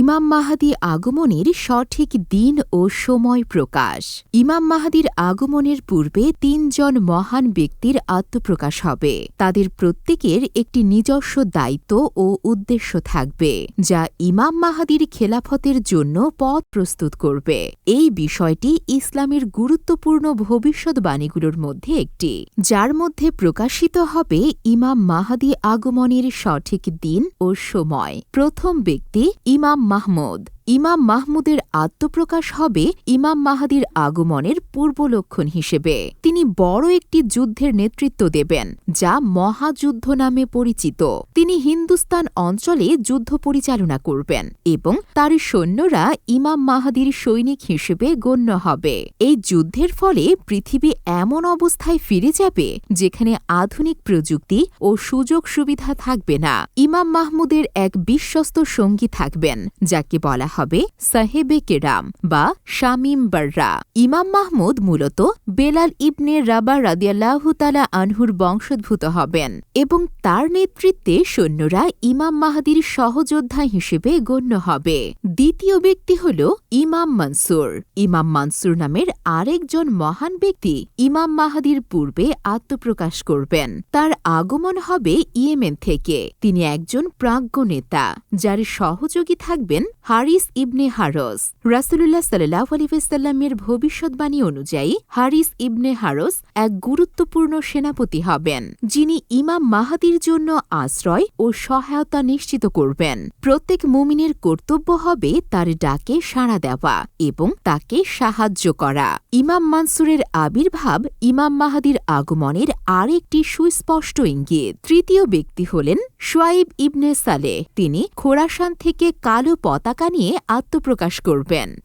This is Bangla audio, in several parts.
ইমাম মাহাদি আগমনের সঠিক দিন ও সময় প্রকাশ। ইমাম মাহাদির আগমনের পূর্বে তিনজন মহান ব্যক্তির আত্মপ্রকাশ হবে। তাদের প্রত্যেকের একটি নিজস্ব দায়িত্ব ও উদ্দেশ্য থাকবে, যা ইমাম মাহাদির খেলাফতের জন্য পথ প্রস্তুত করবে। এই বিষয়টি ইসলামের গুরুত্বপূর্ণ ভবিষ্যৎবাণীগুলোর মধ্যে একটি, যার মধ্যে প্রকাশিত হবে ইমাম মাহাদি আগমনের সঠিক দিন ও সময়। প্রথম ব্যক্তি ইমাম মাহমুদ। ইমাম মাহমুদের আত্মপ্রকাশ হবে ইমাম মাহাদির আগমনের পূর্বলক্ষণ হিসেবে। তিনি বড় একটি যুদ্ধের নেতৃত্ব দেবেন, যা মহাযুদ্ধ নামে পরিচিত। তিনি হিন্দুস্তান অঞ্চলে যুদ্ধ পরিচালনা করবেন এবং তার সৈন্যরা ইমাম মাহাদির সৈনিক হিসেবে গণ্য হবে। এই যুদ্ধের ফলে পৃথিবী এমন অবস্থায় ফিরে যাবে, যেখানে আধুনিক প্রযুক্তি ও সুযোগ সুবিধা থাকবে না। ইমাম মাহমুদের এক বিশ্বস্ত সঙ্গী থাকবেন, যাকে বলা হবে সাহেবে কেরাম বা শামিম বার্রা। ইমাম মাহমুদ মূলত বেলাল ইবনে রাবা রাদিয়াল্লাহতালা আনহুর বংশোদ্ভূত হবেন এবং তার নেতৃত্বে সৈন্যরা ইমাম মাহাদির সহযোদ্ধা হিসেবে গণ্য হবে। দ্বিতীয় ব্যক্তি হল ইমাম মনসুর। ইমাম মনসুর নামের আরেকজন মহান ব্যক্তি ইমাম মাহাদির পূর্বে আত্মপ্রকাশ করবেন। তার আগমন হবে ইয়েমেন থেকে। তিনি একজন প্রাজ্ঞ নেতা, যার সহযোগী থাকবেন হারিস ইবনে হারস। রাসুলুল্লাহ সাল্লাহ আলিফাল্লামের ভবিষ্যৎবাণী অনুযায়ী হারিস ইবনে হারস এক গুরুত্বপূর্ণ সেনাপতি হবেন, যিনি ইমাম মাহাদির জন্য আশ্রয় ও সহায়তা নিশ্চিত করবেন। প্রত্যেক মুমিনের কর্তব্য হবে তার ডাকে সাড়া দেওয়া এবং তাকে সাহায্য করা। ইমাম মানসুরের আবির্ভাব ইমাম মাহাদির আগমনের আরেকটি সুস্পষ্ট ইঙ্গিত। তৃতীয় ব্যক্তি হলেন সোয়াইব ইবনে সালে তিনি খোরাসান থেকে কালো পতাকা নিয়ে আত্মপ্রকাশ করবেন।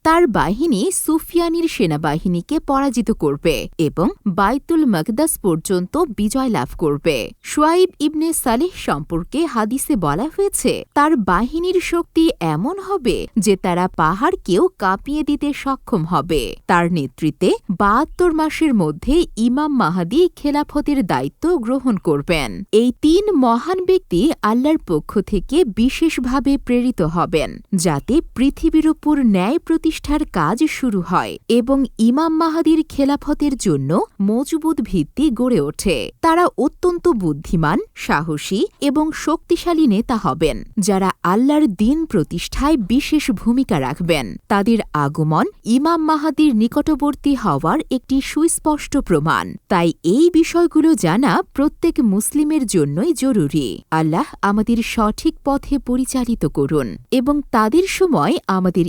তার বাহিনী সুফিয়ানির সেনাবাহিনীকে পরাজিত করবে এবং বাইতুল মকদাস পর্যন্ত বিজয় লাভ করবে। সোয়াইব ইবনে সালেহ সম্পর্কে হাদিসে বলা হয়েছে, তার বাহিনীর শক্তি এমন হবে যে তারা পাহাড়কেও কাঁপিয়ে দিতে সক্ষম হবে। তার নেতৃত্বে বাহাত্তর মাসের মধ্যে ইমাম মাহাদি খেলাফতের দায়িত্ব গ্রহণ করবেন। এই তিন মহান ব্যক্তি আল্লাহর পক্ষ থেকে বিশেষভাবে প্রেরিত হবেন, যাতে পৃথিবীর উপর ন্যায় প্রতিষ্ঠার কাজ শুরু হয় এবং ইমাম মাহাদির খেলাফতের জন্য মজবুত ভিত্তি গড়ে ওঠে। তারা অত্যন্ত বুদ্ধিমান, সাহসী এবং শক্তিশালী নেতা হবেন, যারা আল্লাহর দিন প্রতিষ্ঠায় বিশেষ ভূমিকা রাখবেন। তাদের আগমন ইমাম মাহাদির নিকটবর্তী হওয়ার একটি সুস্পষ্ট প্রমাণ। তাই এই বিষয়গুলো জানা প্রত্যেক মুসলিমের জন্যই জরুরি। আল্লাহ আমাদের সঠিক পথে পরিচালিত করুন এবং তাদের সময় আমাদের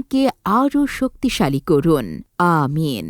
ইমানকে আরও শক্তিশালী করুন। আমিন।